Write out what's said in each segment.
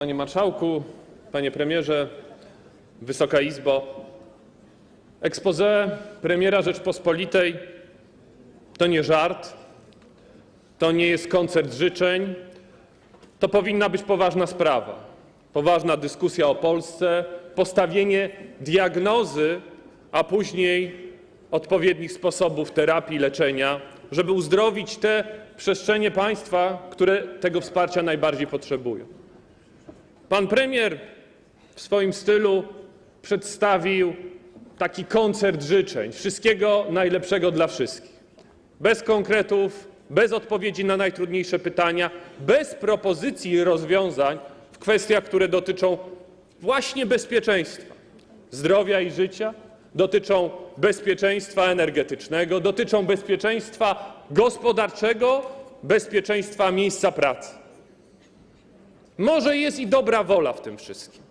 Panie Marszałku, Panie Premierze, Wysoka Izbo! Expose premiera Rzeczpospolitej to nie żart, to nie jest koncert życzeń, to powinna być poważna sprawa, poważna dyskusja o Polsce, postawienie diagnozy, a później odpowiednich sposobów terapii, leczenia, żeby uzdrowić te przestrzenie państwa, które tego wsparcia najbardziej potrzebują. Pan premier w swoim stylu przedstawił taki koncert życzeń, wszystkiego najlepszego dla wszystkich. Bez konkretów, bez odpowiedzi na najtrudniejsze pytania, bez propozycji rozwiązań w kwestiach, które dotyczą właśnie bezpieczeństwa, zdrowia i życia, dotyczą bezpieczeństwa energetycznego, dotyczą bezpieczeństwa gospodarczego, bezpieczeństwa miejsca pracy. Może jest i dobra wola w tym wszystkim,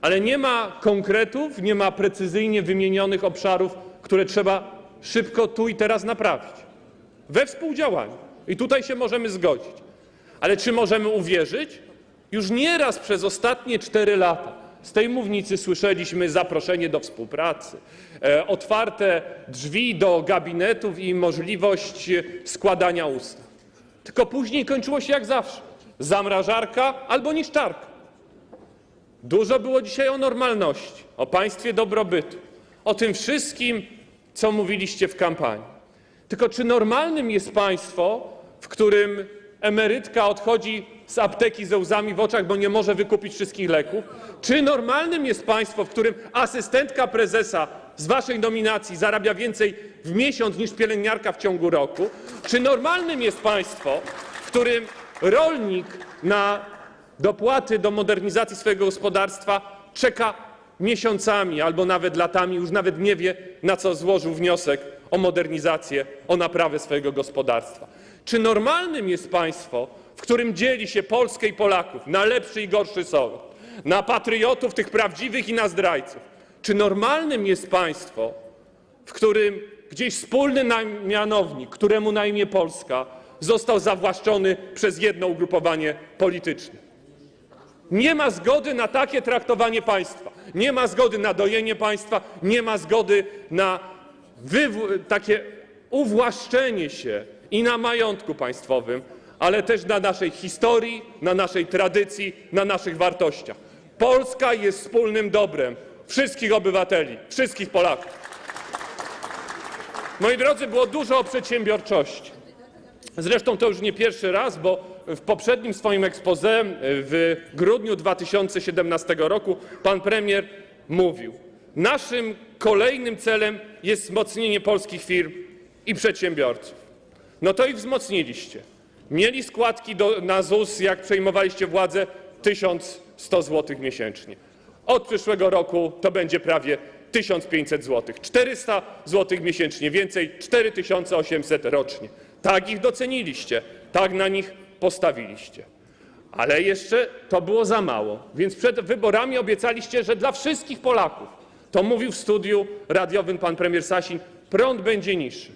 ale nie ma konkretów, nie ma precyzyjnie wymienionych obszarów, które trzeba szybko tu i teraz naprawić. We współdziałaniu. I tutaj się możemy zgodzić. Ale czy możemy uwierzyć? Już nieraz przez ostatnie cztery lata z tej mównicy słyszeliśmy zaproszenie do współpracy, e, otwarte drzwi do gabinetów i możliwość składania ustaw. Tylko później kończyło się jak zawsze. Zamrażarka albo niszczarka. Dużo było dzisiaj o normalności, o państwie dobrobytu, o tym wszystkim, co mówiliście w kampanii. Tylko czy normalnym jest państwo, w którym emerytka odchodzi z apteki ze łzami w oczach, bo nie może wykupić wszystkich leków? Czy normalnym jest państwo, w którym asystentka prezesa z waszej nominacji zarabia więcej w miesiąc niż pielęgniarka w ciągu roku? Czy normalnym jest państwo, w którym rolnik na dopłaty do modernizacji swojego gospodarstwa czeka miesiącami albo nawet latami, już nawet nie wie, na co złożył wniosek o modernizację, o naprawę swojego gospodarstwa. Czy normalnym jest państwo, w którym dzieli się Polskę i Polaków na lepszy i gorszy sort, na patriotów, tych prawdziwych i na zdrajców? Czy normalnym jest państwo, w którym gdzieś wspólny mianownik, któremu na imię Polska, został zawłaszczony przez jedno ugrupowanie polityczne? Nie ma zgody na takie traktowanie państwa. Nie ma zgody na dojenie państwa, nie ma zgody na takie uwłaszczenie się i na majątku państwowym, ale też na naszej historii, na naszej tradycji, na naszych wartościach. Polska jest wspólnym dobrem wszystkich obywateli, wszystkich Polaków. Moi drodzy, było dużo o przedsiębiorczości. Zresztą to już nie pierwszy raz, bo w poprzednim swoim expose w grudniu 2017 roku pan premier mówił: Naszym kolejnym celem jest wzmocnienie polskich firm i przedsiębiorców. No to ich wzmocniliście. Mieli składki na ZUS, jak przejmowaliście władzę, 1100 zł miesięcznie. Od przyszłego roku to będzie prawie 1500 zł. 400 zł miesięcznie więcej, 4800 rocznie. Tak ich doceniliście, tak na nich postawiliście. Ale jeszcze to było za mało, więc przed wyborami obiecaliście, że dla wszystkich Polaków, to mówił w studiu radiowym pan premier Sasin, prąd będzie niższy.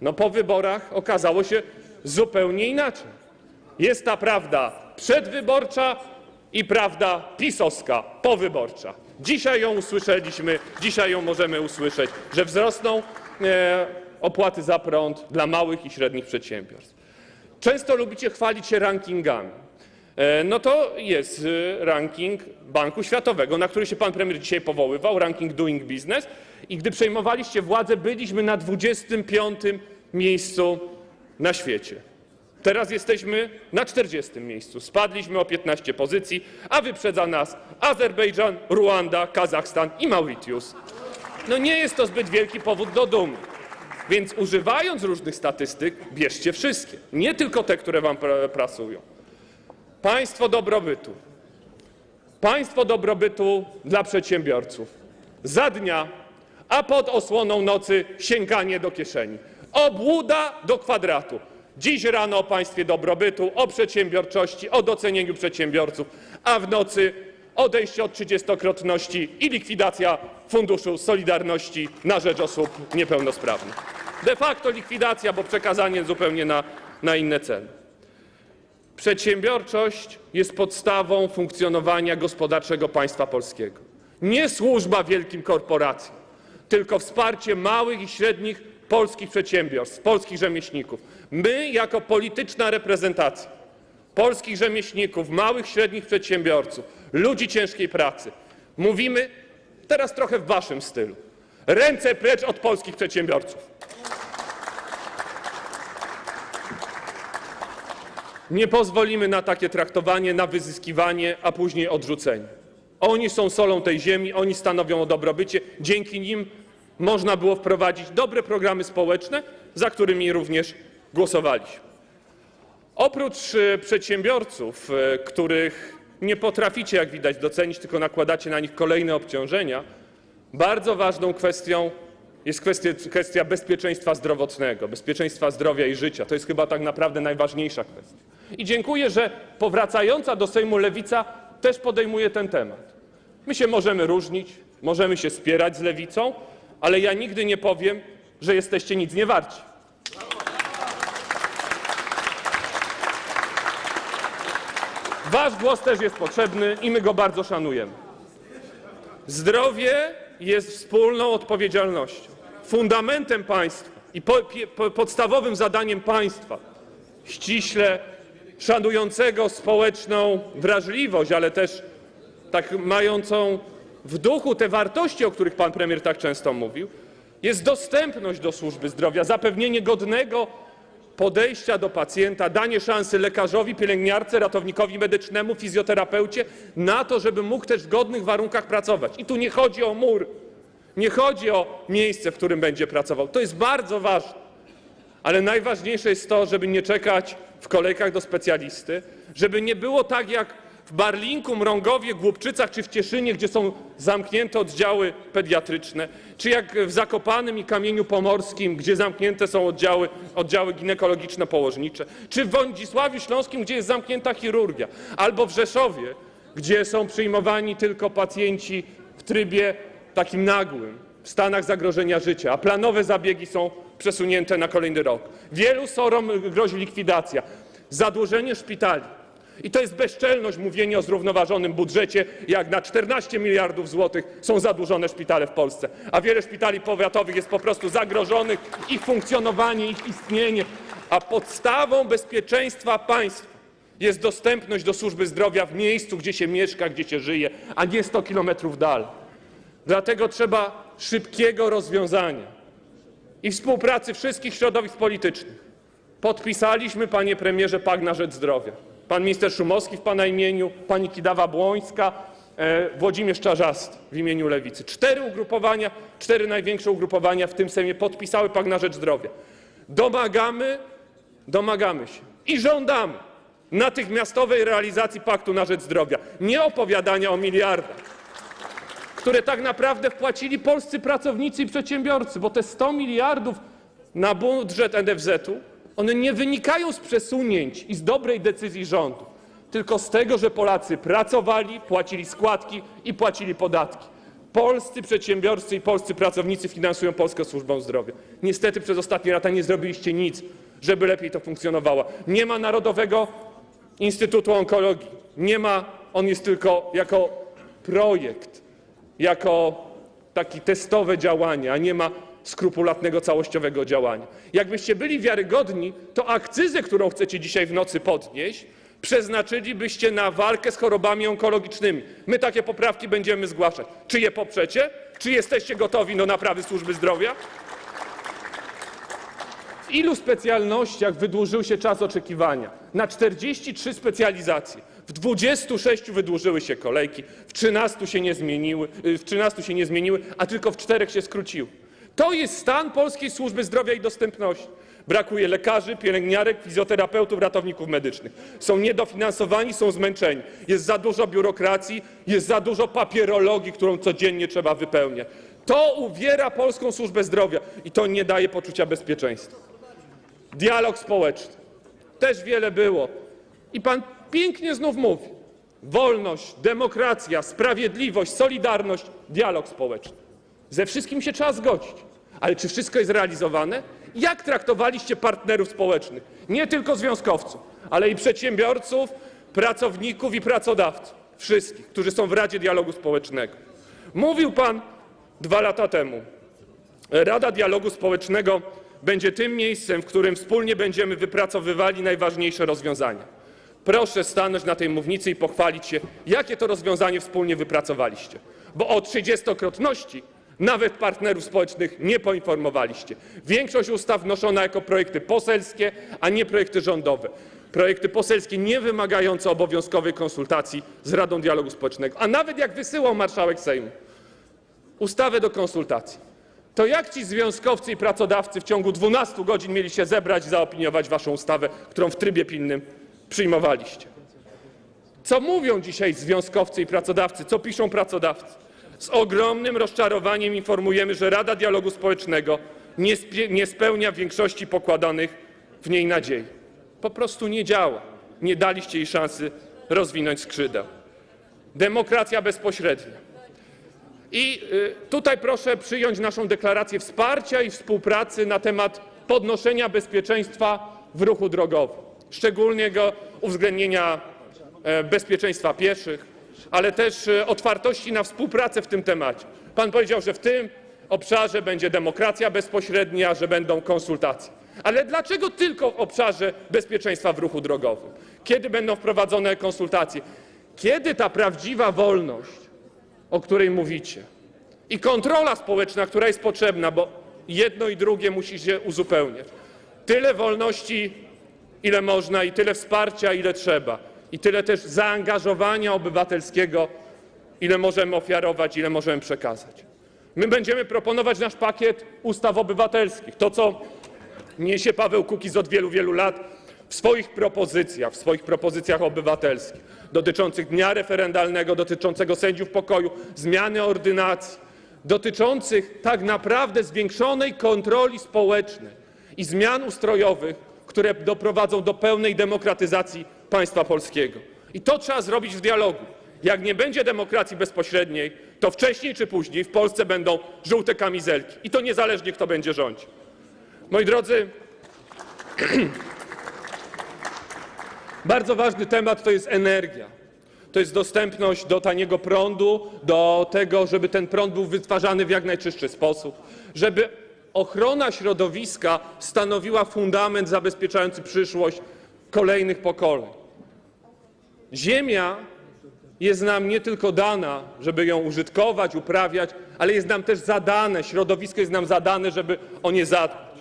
No po wyborach okazało się zupełnie inaczej. Jest ta prawda przedwyborcza i prawda pisowska powyborcza. Dzisiaj ją usłyszeliśmy, dzisiaj ją możemy usłyszeć, że wzrosną e, opłaty za prąd dla małych i średnich przedsiębiorstw. Często lubicie chwalić się rankingami. E, No to jest e, ranking Banku Światowego, na który się pan premier dzisiaj powoływał, ranking Doing Business. I gdy przejmowaliście władzę, byliśmy na 25 miejscu na świecie. Teraz jesteśmy na 40 miejscu. Spadliśmy o 15 pozycji, a wyprzedza nas Azerbejdżan, Ruanda, Kazachstan i Mauritius. No nie jest to zbyt wielki powód do dumy. Więc używając różnych statystyk, bierzcie wszystkie, nie tylko te, które wam pra- prasują. Państwo dobrobytu. Państwo dobrobytu dla przedsiębiorców. Za dnia, a pod osłoną nocy sięganie do kieszeni. Obłuda do kwadratu. Dziś rano o państwie dobrobytu, o przedsiębiorczości, o docenieniu przedsiębiorców, a w nocy odejście od trzydziestokrotności i likwidacja Funduszu Solidarności na rzecz osób niepełnosprawnych. De facto likwidacja, bo przekazanie zupełnie na, inne cele. Przedsiębiorczość jest podstawą funkcjonowania gospodarczego państwa polskiego. Nie służba wielkim korporacjom, tylko wsparcie małych i średnich polskich przedsiębiorstw, polskich rzemieślników. My, jako polityczna reprezentacja polskich rzemieślników, małych, średnich przedsiębiorców, ludzi ciężkiej pracy, mówimy teraz trochę w waszym stylu: ręce precz od polskich przedsiębiorców. Nie pozwolimy na takie traktowanie, na wyzyskiwanie, a później odrzucenie. Oni są solą tej ziemi, oni stanowią o dobrobycie. Dzięki nim można było wprowadzić dobre programy społeczne, za którymi również głosowaliśmy. Oprócz e, przedsiębiorców, e, których nie potraficie, jak widać, docenić, tylko nakładacie na nich kolejne obciążenia, bardzo ważną kwestią jest kwestia, bezpieczeństwa zdrowotnego, bezpieczeństwa zdrowia i życia. To jest chyba tak naprawdę najważniejsza kwestia. I dziękuję, że powracająca do Sejmu lewica też podejmuje ten temat. My się możemy różnić, możemy się spierać z lewicą, ale ja nigdy nie powiem, że jesteście nic nie warci. Wasz głos też jest potrzebny i my go bardzo szanujemy. Zdrowie jest wspólną odpowiedzialnością. Fundamentem państwa i po, po, podstawowym zadaniem państwa, ściśle szanującego społeczną wrażliwość, ale też tak mającą w duchu te wartości, o których pan premier tak często mówił, jest dostępność do służby zdrowia, zapewnienie godnego podejścia do pacjenta, danie szansy lekarzowi, pielęgniarce, ratownikowi medycznemu, fizjoterapeucie na to, żeby mógł też w godnych warunkach pracować. I tu nie chodzi o mur, nie chodzi o miejsce, w którym będzie pracował. To jest bardzo ważne. Ale najważniejsze jest to, żeby nie czekać w kolejkach do specjalisty, żeby nie było tak jak w Barlinku, Mrągowie, Głubczycach czy w Cieszynie, gdzie są zamknięte oddziały pediatryczne, czy jak w Zakopanem i Kamieniu Pomorskim, gdzie zamknięte są oddziały, oddziały ginekologiczno-położnicze, czy w Wodzisławiu Śląskim, gdzie jest zamknięta chirurgia, albo w Rzeszowie, gdzie są przyjmowani tylko pacjenci w trybie takim nagłym, w stanach zagrożenia życia, a planowe zabiegi są przesunięte na kolejny rok. Wielu sorom grozi likwidacja, zadłużenie szpitali. I to jest bezczelność mówienie o zrównoważonym budżecie, jak na 14 miliardów złotych są zadłużone szpitale w Polsce, a wiele szpitali powiatowych jest po prostu zagrożonych, ich funkcjonowanie, ich istnienie, a podstawą bezpieczeństwa państwa jest dostępność do służby zdrowia w miejscu, gdzie się mieszka, gdzie się żyje, a nie 100 kilometrów dalej. Dlatego trzeba szybkiego rozwiązania i współpracy wszystkich środowisk politycznych. Podpisaliśmy, panie premierze, pakt na rzecz zdrowia. Pan minister Szumowski w pana imieniu, pani Kidawa-Błońska, e, Włodzimierz Czarzasty w imieniu Lewicy. Cztery ugrupowania, cztery największe ugrupowania w tym Sejmie podpisały pakt na rzecz zdrowia. Domagamy, domagamy się i żądamy natychmiastowej realizacji paktu na rzecz zdrowia, nie opowiadania o miliardach które tak naprawdę wpłacili polscy pracownicy i przedsiębiorcy, bo te 100 miliardów na budżet NFZ-u, one nie wynikają z przesunięć i z dobrej decyzji rządu, tylko z tego, że Polacy pracowali, płacili składki i płacili podatki. Polscy przedsiębiorcy i polscy pracownicy finansują polską służbę zdrowia. Niestety przez ostatnie lata nie zrobiliście nic, żeby lepiej to funkcjonowało. Nie ma Narodowego Instytutu Onkologii. Nie ma, on jest tylko jako projekt jako takie testowe działanie, a nie ma skrupulatnego, całościowego działania. Jakbyście byli wiarygodni, to akcyzę, którą chcecie dzisiaj w nocy podnieść, przeznaczylibyście na walkę z chorobami onkologicznymi. My takie poprawki będziemy zgłaszać. Czy je poprzecie? Czy jesteście gotowi do naprawy służby zdrowia? W ilu specjalnościach wydłużył się czas oczekiwania? Na 43 specjalizacje. W 26 wydłużyły się kolejki, w 13 się nie zmieniły, y, w 13 się nie zmieniły, a tylko w czterech się skróciły. To jest stan polskiej służby zdrowia i dostępności. Brakuje lekarzy, pielęgniarek, fizjoterapeutów, ratowników medycznych. Są niedofinansowani, są zmęczeni. Jest za dużo biurokracji, jest za dużo papierologii, którą codziennie trzeba wypełniać. To uwiera polską służbę zdrowia i to nie daje poczucia bezpieczeństwa. Dialog społeczny. Też wiele było. I pan pięknie znów mówi. Wolność, demokracja, sprawiedliwość, solidarność, dialog społeczny. Ze wszystkim się trzeba zgodzić. Ale czy wszystko jest realizowane? jak traktowaliście partnerów społecznych, nie tylko związkowców, ale i przedsiębiorców, pracowników i pracodawców, wszystkich, którzy są w Radzie Dialogu Społecznego. Mówił pan dwa lata temu, Rada Dialogu Społecznego będzie tym miejscem, w którym wspólnie będziemy wypracowywali najważniejsze rozwiązania. Proszę stanąć na tej mównicy i pochwalić się, jakie to rozwiązanie wspólnie wypracowaliście, bo o trzydziestokrotności nawet partnerów społecznych nie poinformowaliście. Większość ustaw wnoszona jako projekty poselskie, a nie projekty rządowe. Projekty poselskie nie wymagające obowiązkowej konsultacji z Radą Dialogu Społecznego. A nawet jak wysyłał marszałek Sejmu ustawę do konsultacji, to jak ci związkowcy i pracodawcy w ciągu 12 godzin mieli się zebrać i zaopiniować waszą ustawę, którą w trybie pilnym przyjmowaliście? Co mówią dzisiaj związkowcy i pracodawcy? Co piszą pracodawcy? Z ogromnym rozczarowaniem informujemy, że Rada Dialogu Społecznego nie, spełnia większości pokładanych w niej nadziei. Po prostu nie działa. Nie daliście jej szansy rozwinąć skrzydeł. Demokracja bezpośrednia. I y, tutaj proszę przyjąć naszą deklarację wsparcia i współpracy na temat podnoszenia bezpieczeństwa w ruchu drogowym, szczególnie go uwzględnienia e, bezpieczeństwa pieszych, ale też e, otwartości na współpracę w tym temacie. Pan powiedział, że w tym obszarze będzie demokracja bezpośrednia, że będą konsultacje. Ale dlaczego tylko w obszarze bezpieczeństwa w ruchu drogowym? Kiedy będą wprowadzone konsultacje? Kiedy ta prawdziwa wolność o której mówicie. I kontrola społeczna, która jest potrzebna, bo jedno i drugie musi się uzupełniać. Tyle wolności, ile można, i tyle wsparcia, ile trzeba, i tyle też zaangażowania obywatelskiego, ile możemy ofiarować, ile możemy przekazać. My będziemy proponować nasz pakiet ustaw obywatelskich, to co niesie Paweł Kukiz od wielu, wielu lat w swoich propozycjach, w swoich propozycjach obywatelskich dotyczących dnia referendalnego, dotyczącego sędziów pokoju, zmiany ordynacji, dotyczących tak naprawdę zwiększonej kontroli społecznej i zmian ustrojowych, które doprowadzą do pełnej demokratyzacji państwa polskiego. I to trzeba zrobić w dialogu. Jak nie będzie demokracji bezpośredniej, to wcześniej czy później w Polsce będą żółte kamizelki. I to niezależnie kto będzie rządził. Moi drodzy, bardzo ważny temat to jest energia. To jest dostępność do taniego prądu, do tego, żeby ten prąd był wytwarzany w jak najczystszy sposób, żeby ochrona środowiska stanowiła fundament zabezpieczający przyszłość kolejnych pokoleń. Ziemia jest nam nie tylko dana, żeby ją użytkować, uprawiać, ale jest nam też zadane, środowisko jest nam zadane, żeby o nie zadbać.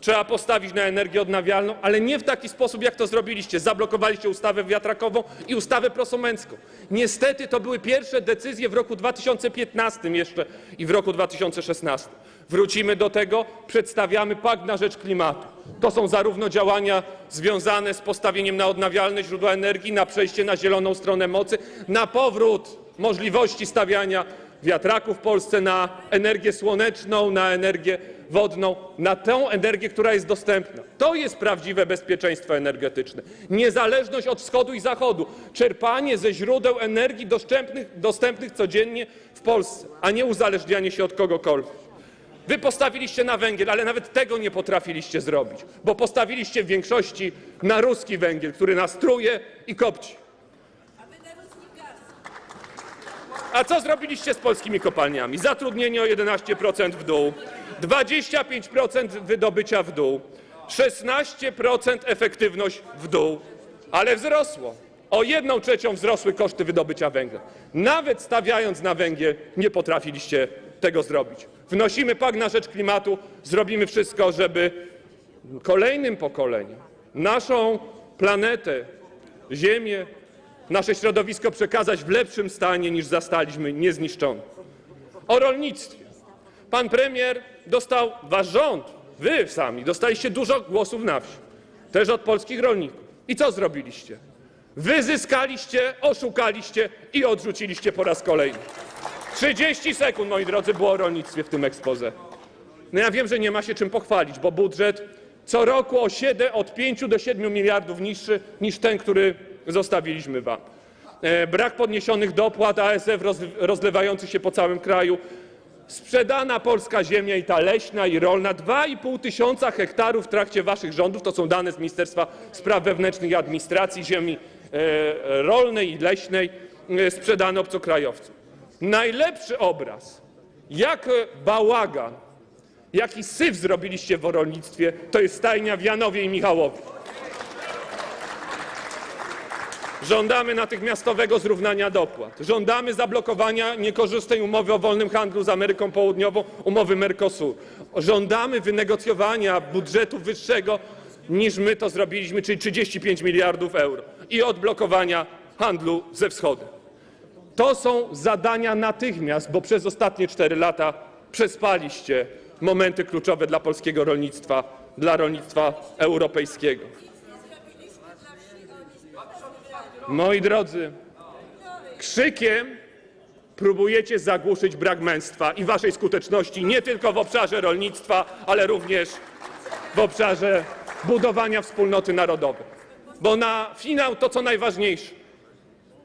Trzeba postawić na energię odnawialną, ale nie w taki sposób, jak to zrobiliście. Zablokowaliście ustawę wiatrakową i ustawę prosumencką. Niestety to były pierwsze decyzje w roku 2015 jeszcze i w roku 2016. Wrócimy do tego, przedstawiamy pakt na rzecz klimatu. To są zarówno działania związane z postawieniem na odnawialne źródła energii, na przejście na zieloną stronę mocy, na powrót możliwości stawiania wiatraków w Polsce, na energię słoneczną, na energię wodną, na tę energię, która jest dostępna. To jest prawdziwe bezpieczeństwo energetyczne. Niezależność od wschodu i zachodu, czerpanie ze źródeł energii dostępnych, codziennie w Polsce, a nie uzależnianie się od kogokolwiek. Wy postawiliście na węgiel, ale nawet tego nie potrafiliście zrobić, bo postawiliście w większości na ruski węgiel, który nas truje i kopci. A co zrobiliście z polskimi kopalniami? Zatrudnienie o 11% w dół, 25% wydobycia w dół, 16% efektywność w dół, ale wzrosło. O 1 trzecią wzrosły koszty wydobycia węgla. Nawet stawiając na węgiel nie potrafiliście tego zrobić. Wnosimy pakt na rzecz klimatu, zrobimy wszystko, żeby kolejnym pokoleniom naszą planetę, Ziemię, nasze środowisko przekazać w lepszym stanie niż zastaliśmy, niezniszczone. O rolnictwie. Pan premier dostał, wasz rząd, wy sami dostaliście dużo głosów na wsi, też od polskich rolników. I co zrobiliście? Wyzyskaliście, oszukaliście i odrzuciliście po raz kolejny. 30 sekund, moi drodzy, było o rolnictwie w tym ekspoze. No ja wiem, że nie ma się czym pochwalić, bo budżet co roku o 7, od 5 do 7 miliardów niższy niż ten, który zostawiliśmy wam. E, brak podniesionych dopłat, ASF roz, rozlewający się po całym kraju, sprzedana polska ziemia i ta leśna i rolna, 2,5 tysiąca hektarów w trakcie waszych rządów, to są dane z Ministerstwa Spraw Wewnętrznych i Administracji, ziemi e, rolnej i leśnej e, sprzedane obcokrajowcom. Najlepszy obraz, jak e, bałagan, jaki syf zrobiliście w rolnictwie, to jest stajnia w Janowie i Michałowie. Żądamy natychmiastowego zrównania dopłat. Żądamy zablokowania niekorzystnej umowy o wolnym handlu z Ameryką Południową, umowy Mercosur. Żądamy wynegocjowania budżetu wyższego niż my to zrobiliśmy, czyli 35 miliardów euro i odblokowania handlu ze wschodem. To są zadania natychmiast, bo przez ostatnie 4 lata przespaliście momenty kluczowe dla polskiego rolnictwa, dla rolnictwa europejskiego. Moi drodzy, krzykiem próbujecie zagłuszyć brak męstwa i waszej skuteczności nie tylko w obszarze rolnictwa, ale również w obszarze budowania wspólnoty narodowej. Bo na finał to, co najważniejsze,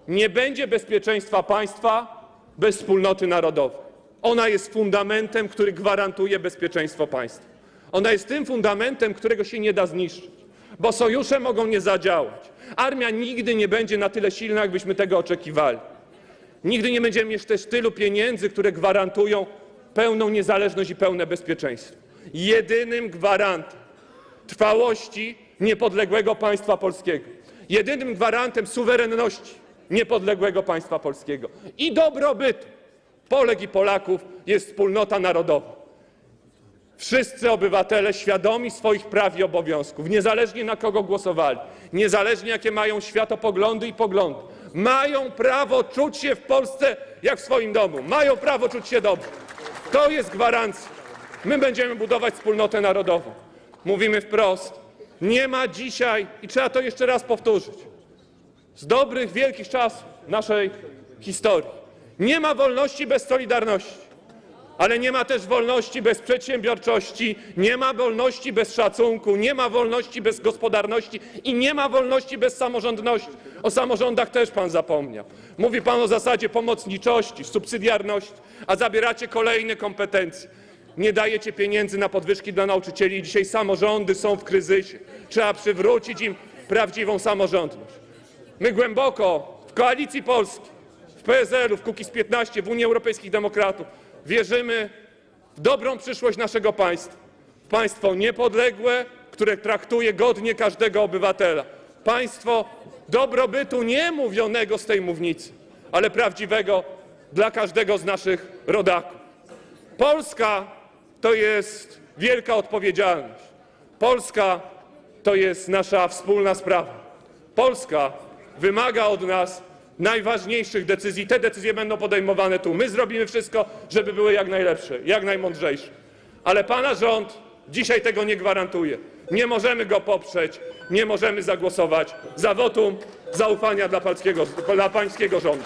nie będzie bezpieczeństwa państwa bez wspólnoty narodowej. Ona jest fundamentem, który gwarantuje bezpieczeństwo państwa. Ona jest tym fundamentem, którego się nie da zniszczyć, bo sojusze mogą nie zadziałać. Armia nigdy nie będzie na tyle silna, jakbyśmy tego oczekiwali. Nigdy nie będziemy mieć też tylu pieniędzy, które gwarantują pełną niezależność i pełne bezpieczeństwo. Jedynym gwarantem trwałości niepodległego państwa polskiego, jedynym gwarantem suwerenności niepodległego państwa polskiego i dobrobytu Polek i Polaków jest wspólnota narodowa. Wszyscy obywatele świadomi swoich praw i obowiązków, niezależnie na kogo głosowali, niezależnie jakie mają światopoglądy i poglądy, mają prawo czuć się w Polsce jak w swoim domu, mają prawo czuć się dobrze. To jest gwarancja. My będziemy budować wspólnotę narodową. Mówimy wprost, nie ma dzisiaj, i trzeba to jeszcze raz powtórzyć, z dobrych, wielkich czasów naszej historii, nie ma wolności bez solidarności. Ale nie ma też wolności bez przedsiębiorczości, nie ma wolności bez szacunku, nie ma wolności bez gospodarności i nie ma wolności bez samorządności. O samorządach też pan zapomniał. Mówi pan o zasadzie pomocniczości, subsydiarności, a zabieracie kolejne kompetencje. Nie dajecie pieniędzy na podwyżki dla nauczycieli dzisiaj samorządy są w kryzysie. Trzeba przywrócić im prawdziwą samorządność. My głęboko w Koalicji Polskiej, w PSL-u, w Kukiz15, w Unii Europejskich Demokratów wierzymy w dobrą przyszłość naszego państwa. Państwo niepodległe, które traktuje godnie każdego obywatela. Państwo dobrobytu nie mówionego z tej mównicy, ale prawdziwego dla każdego z naszych rodaków. Polska to jest wielka odpowiedzialność. Polska to jest nasza wspólna sprawa. Polska wymaga od nas najważniejszych decyzji. Te decyzje będą podejmowane tu. My zrobimy wszystko, żeby były jak najlepsze, jak najmądrzejsze. Ale pana rząd dzisiaj tego nie gwarantuje. Nie możemy go poprzeć, nie możemy zagłosować za wotum zaufania dla pańskiego, rządu.